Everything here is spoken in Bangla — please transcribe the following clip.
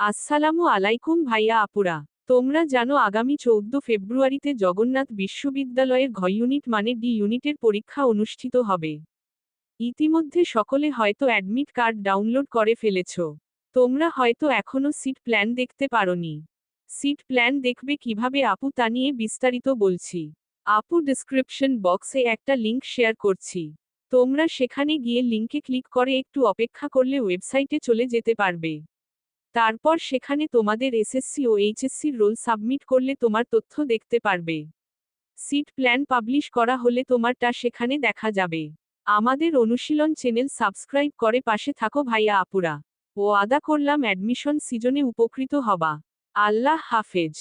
আসসালামু আলাইকুম ভাইয়া আপুরা। তোমরা জানো আগামী চৌদ্দ ফেব্রুয়ারিতে জগন্নাথ বিশ্ববিদ্যালয়ের ঘ ইউনিট মানে ডি ইউনিটের পরীক্ষা অনুষ্ঠিত হবে। ইতিমধ্যে সকলে হয়তো অ্যাডমিট কার্ড ডাউনলোড করে ফেলেছ। তোমরা হয়তো এখনও সিট প্ল্যান দেখতে পারোনি। সিট প্ল্যান দেখবে কীভাবে আপু তা নিয়ে বিস্তারিত বলছি। আপু ডিসক্রিপশন বক্সে একটা লিংক শেয়ার করছি। তোমরা সেখানে গিয়ে লিংকে ক্লিক করে একটু অপেক্ষা করলে ওয়েবসাইটে চলে যেতে পারবে। তারপর সেখানে তোমাদের এসএসসি ও এইচএসসির রোল সাবমিট করলে তোমার তথ্য দেখতে পারবে। সিট প্ল্যান পাবলিশ করা হলে তোমারটা সেখানে দেখা যাবে। আমাদের অনুশীলন চ্যানেল সাবস্ক্রাইব করে পাশে থাকো ভাইয়া আপুরা। ও আদা করলাম অ্যাডমিশন সিজনে উপকৃত হবা। আল্লাহ হাফেজ।